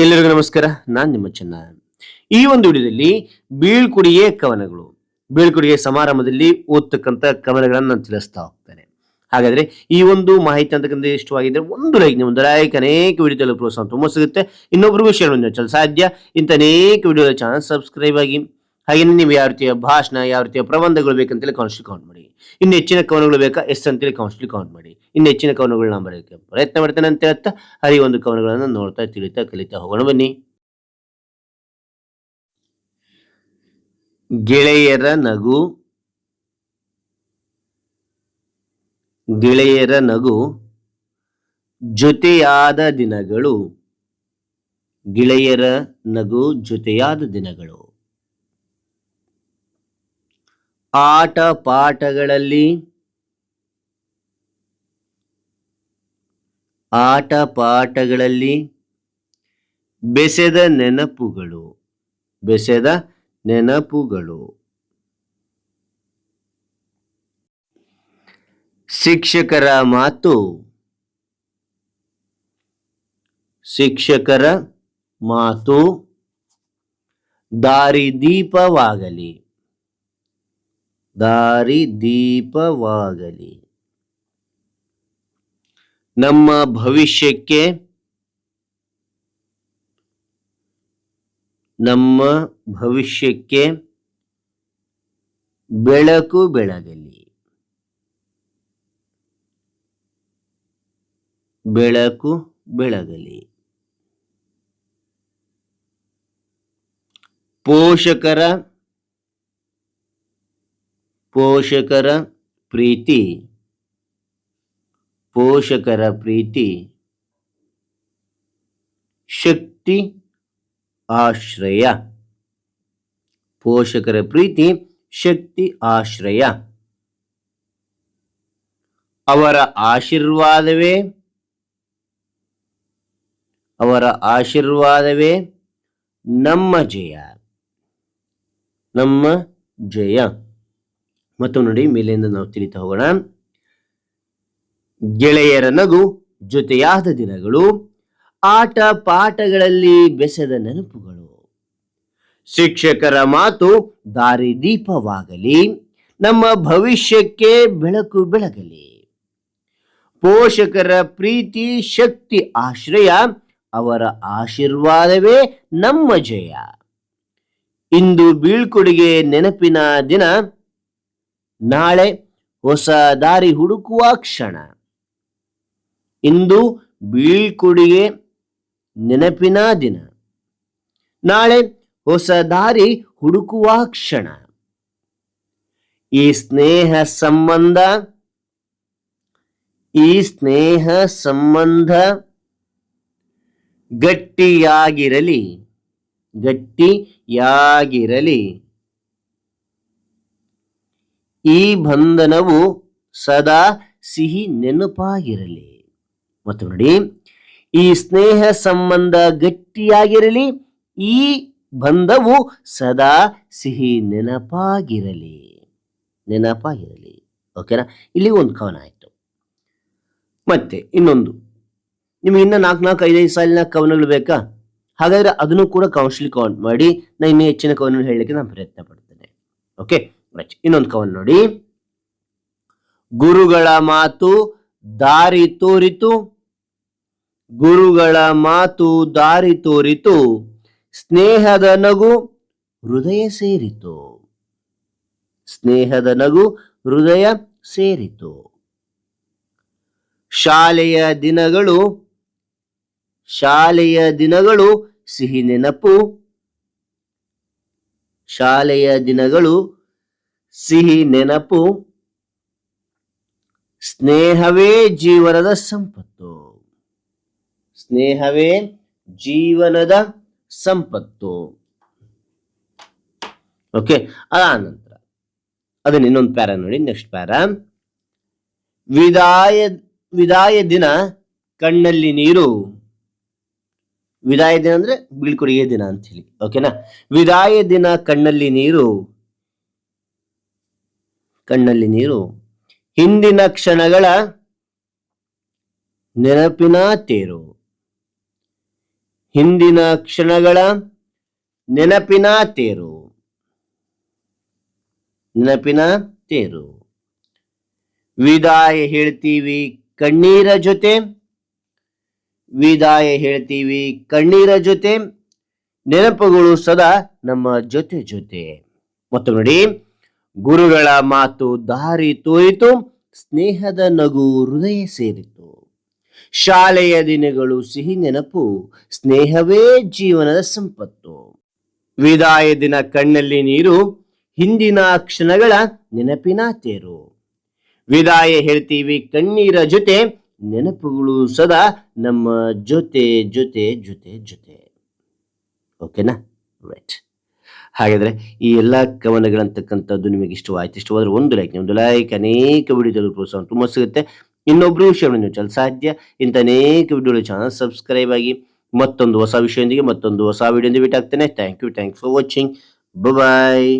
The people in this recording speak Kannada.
ಎಲ್ಲರಿಗೂ ನಮಸ್ಕಾರ, ನಾನು ನಿಮ್ಮ ಚೆನ್ನ. ಈ ಒಂದು ವಿಡಿಯೋದಲ್ಲಿ ಬೀಳ್ಕುಡಿಯೇ ಕವನಗಳು. ಬೀಳ್ಕೊಡುಗೆ ಸಮಾರಂಭದಲ್ಲಿ ಓದ್ತಕ್ಕಂಥ ಕವನಗಳನ್ನು ನಾನು ತಿಳಿಸ್ತಾ ಹೋಗ್ತೇನೆ. ಹಾಗಾದ್ರೆ ಈ ಒಂದು ಮಾಹಿತಿ ಅಂತಕ್ಕಂಥ ಇಷ್ಟವಾಗಿದ್ದರೆ ಒಂದು ಲೈಕ್ ಒಂದು ಲೈಕ್ ಅನೇಕ ವಿಡಿಯೋದಲ್ಲಿ ಪ್ರೋತ್ಸಾಹ ತುಂಬ ಸಿಗುತ್ತೆ. ಇನ್ನೊಬ್ರಿಗೂ ಶೇರ್ ಮಾಡಿ ಸಾಧ್ಯ. ಇಂಥ ಅನೇಕ ವಿಡಿಯೋದ ಚಾನಲ್ ಸಬ್ಸ್ಕ್ರೈಬ್ ಆಗಿ. ಹಾಗೆ ನೀವು ಯಾವ ರೀತಿಯ ಭಾಷಣ ಯಾವ ರೀತಿಯ ಪ್ರಬಂಧಗಳು ಬೇಕಂತೇಳಿ ಕೌನ್ಸಿಲ್ ಕೌಂಟ್ ಮಾಡಿ. ಇನ್ನು ಹೆಚ್ಚಿನ ಕವನಗಳು ಬೇಕಾ? ಎಸ್ ಅಂತೇಳಿ ಕೌನ್ಸಿಲ್ ಕೌಂಟ್ ಮಾಡಿ. ಇನ್ನು ಹೆಚ್ಚಿನ ಕವನಗಳನ್ನ ಬರೋಕ್ಕೆ ಪ್ರಯತ್ನ ಮಾಡ್ತೇನೆ ಅಂತ ಹೇಳ್ತಾ, ಹರಿ ಒಂದು ಕವನಗಳನ್ನು ನೋಡ್ತಾ, ತಿಳಿತಾ, ಕಲಿತಾ ಹೋಗೋಣ ಬನ್ನಿ. ಗೆಳೆಯರ ನಗು ಗೆಳೆಯರ ನಗು, ಜೊತೆಯಾದ ದಿನಗಳು, ಗೆಳೆಯರ ನಗು, ಜೊತೆಯಾದ ದಿನಗಳು. ಆಟ ಪಾಠಗಳಲ್ಲಿ ಆಟ ಪಾಠಗಳಲ್ಲಿ ಬೆಸೆದ ನೆನಪುಗಳು ಬೆಸೆದ ನೆನಪುಗಳು. ಶಿಕ್ಷಕರ ಮಾತು ಶಿಕ್ಷಕರ ಮಾತು ದಾರಿದೀಪವಾಗಲಿ. ದಾರಿದೀಪವಾಗಲಿ ನಮ್ಮ ಭವಿಷ್ಯಕ್ಕೆ ನಮ್ಮ ಭವಿಷ್ಯಕ್ಕೆ ಬೆಳಕು ಬೆಳಗಲಿ. ಬೆಳಕು ಬೆಳಗಲಿ. ಪೋಷಕರ ಪೋಷಕರ ಪ್ರೀತಿ. ಪೋಷಕರ ಪ್ರೀತಿ. ಶಕ್ತಿ ಆಶ್ರಯ. ಪೋಷಕರ ಪ್ರೀತಿ, ಶಕ್ತಿ ಆಶ್ರಯ. ಅವರ ಆಶೀರ್ವಾದವೇ. ಅವರ ಆಶೀರ್ವಾದವೇ ನಮ್ಮ ಜಯ. ನಮ್ಮ ಜಯ. ಮತ್ತು ನೋಡಿ, ಮೇಲಿಂದ ನಾವು ತಿಳಿತಾ ಹೋಗೋಣ. ಗೆಳೆಯರ ನಗು, ಜೊತೆಯಾದ ದಿನಗಳು, ಆಟ ಪಾಠಗಳಲ್ಲಿ ಬೆಸೆದ ನೆನಪುಗಳು. ಶಿಕ್ಷಕರ ಮಾತು ದಾರಿದೀಪವಾಗಲಿ ನಮ್ಮ ಭವಿಷ್ಯಕ್ಕೆ ಬೆಳಕು ಬೆಳಗಲಿ. ಪೋಷಕರ ಪ್ರೀತಿ, ಶಕ್ತಿ, ಆಶ್ರಯ, ಅವರ ಆಶೀರ್ವಾದವೇ ನಮ್ಮ ಜಯ. ಇಂದು ಬೀಳ್ಕೊಡುಗೆ ನೆನಪಿನ ದಿನ. ನಾಳೆ ಹೊಸ ದಾರಿ ಹುಡುಕುವ ಕ್ಷಣ. ಇಂದು ಬೀಳ್ಕೊಡುಗೆ ನೆನಪಿನ ದಿನ. ನಾಳೆ ಹೊಸ ದಾರಿ ಹುಡುಕುವ ಕ್ಷಣ. ಈ ಸ್ನೇಹ ಸಂಬಂಧ, ಈ ಸ್ನೇಹ ಸಂಬಂಧ ಗಟ್ಟಿಯಾಗಿರಲಿ ಗಟ್ಟಿಯಾಗಿರಲಿ. ಈ ಬಂಧನವು ಸದಾ ಸಿಹಿ ನೆನಪಾಗಿರಲಿ. ಮತ್ತು ನೋಡಿ, ಈ ಸ್ನೇಹ ಸಂಬಂಧ ಗಟ್ಟಿಯಾಗಿರಲಿ, ಈ ಬಂಧವು ಸದಾ ಸಿಹಿ ನೆನಪಾಗಿರಲಿ. ನೆನಪಾಗಿರಲಿ. ಓಕೆನಾ? ಇಲ್ಲಿ ಒಂದು ಕವನ ಆಯಿತು. ಮತ್ತೆ ಇನ್ನೊಂದು. ನಿಮಗೆ ಇನ್ನ ನಾಲ್ಕು ನಾಲ್ಕು ಐದೈದು ಸಾಲಿನ ಕವನಗಳು ಬೇಕಾ? ಹಾಗಾದ್ರೆ ಅದನ್ನು ಕೂಡ ಕೌನ್ಸಿಲ್ ಕೌಂಟ್ ಮಾಡಿ ನಾನು ಇನ್ನೂ ಹೆಚ್ಚಿನ ಕವನ ಹೇಳಲಿಕ್ಕೆ ನಾನು ಪ್ರಯತ್ನ ಪಡ್ತೇನೆ. ಓಕೆ? ಇನ್ನೊಂದು ಕವನ ನೋಡಿ. ಗುರುಗಳ ಮಾತು ದಾರಿ ತೋರಿತು. ಗುರುಗಳ ಮಾತು ದಾರಿ ತೋರಿತು. ಸ್ನೇಹದ ನಗು ಹೃದಯ ಸೇರಿತು. ಸ್ನೇಹದ ನಗು ಹೃದಯ ಸೇರಿತು. ಶಾಲೆಯ ದಿನಗಳು ಶಾಲೆಯ ದಿನಗಳು ಸಿಹಿ ನೆನಪು. ಶಾಲೆಯ ದಿನಗಳು ಸಿಹಿ ನೆನಪು, ಸ್ನೇಹವೇ ಜೀವನದ ಸಂಪತ್ತು. ಸ್ನೇಹವೇ ಜೀವನದ ಸಂಪತ್ತು. ಓಕೆ, ಅದಾದ ನಂತರ, ಅದನ್ನ ಇನ್ನೊಂದು ಪ್ಯಾರ ನೋಡಿ, ನೆಕ್ಸ್ಟ್ ಪ್ಯಾರ. ವಿದಾಯ ವಿದಾಯ ದಿನ ಕಣ್ಣಲ್ಲಿ ನೀರು. ವಿದಾಯ ದಿನ ಅಂದ್ರೆ ಬೀಳ್ಕೊಡುಗೆ ದಿನ ಅಂತ ಹೇಳಿ ಓಕೆನಾ? ವಿದಾಯ ದಿನ ಕಣ್ಣಲ್ಲಿ ನೀರು. ಕಣ್ಣಲ್ಲಿ ನೀರು. ಹಿಂದಿನ ಕ್ಷಣಗಳ ನೆನಪಿನ ತೇರು. ಹಿಂದಿನ ಕ್ಷಣಗಳ ನೆನಪಿನ ತೇರು. ನೆನಪಿನ ತೇರು. ವಿದಾಯ ಹೇಳ್ತೀವಿ ಕಣ್ಣೀರ ಜೊತೆ. ವಿದಾಯ ಹೇಳ್ತೀವಿ ಕಣ್ಣೀರ ಜೊತೆ. ನೆನಪುಗಳು ಸದಾ ನಮ್ಮ ಜೊತೆ ಜೊತೆ. ಮತ್ತು ನೋಡಿ. ಗುರುಗಳ ಮಾತು ದಾರಿ ತೋರಿತು, ಸ್ನೇಹದ ನಗು ಹೃದಯ ಸೇರಿತು. ಶಾಲೆಯ ದಿನಗಳು ಸಿಹಿ ನೆನಪು, ಸ್ನೇಹವೇ ಜೀವನದ ಸಂಪತ್ತು. ವಿದಾಯ ದಿನ ಕಣ್ಣಲ್ಲಿ ನೀರು, ಹಿಂದಿನ ಕ್ಷಣಗಳ ನೆನಪಿನ ತೇರು. ವಿದಾಯ ಹೇಳ್ತೀವಿ ಕಣ್ಣೀರ ಜೊತೆ, ನೆನಪುಗಳು ಸದಾ ನಮ್ಮ ಜೊತೆ ಜೊತೆ ಜೊತೆ ಜೊತೆ. ಓಕೆನಾ ರೈಟ್ ಹಾಗಾದ್ರೆ ಈ ಎಲ್ಲ ಕವನಗಳಂತಕ್ಕಂಥದ್ದು ನಿಮಗೆ ಇಷ್ಟವಾಯ್ತು, ಇಷ್ಟವಾದ್ರೆ ಒಂದು ಲೈಕ್ ಒಂದು ಲೈಕ್ ಅನೇಕ ವಿಡಿಯೋದಲ್ಲಿ ಪ್ರೋತ್ಸಾಹ ತುಂಬ ಸಿಗುತ್ತೆ. ಇನ್ನೊಬ್ರು ವಿಷಯವನ್ನು ನೀವು ಸಾಧ್ಯ, ಇಂಥ ಅನೇಕ ವಿಡಿಯೋಗಳು ಚಾನಲ್ ಸಬ್ಸ್ಕ್ರೈಬ್ ಆಗಿ ಮತ್ತೊಂದು ಹೊಸ ವಿಷಯದೊಂದಿಗೆ ಮತ್ತೊಂದು ಹೊಸ ವಿಡಿಯೋ ಭೇಟಿ ಆಗ್ತೇನೆ. Thank you thank for watching bye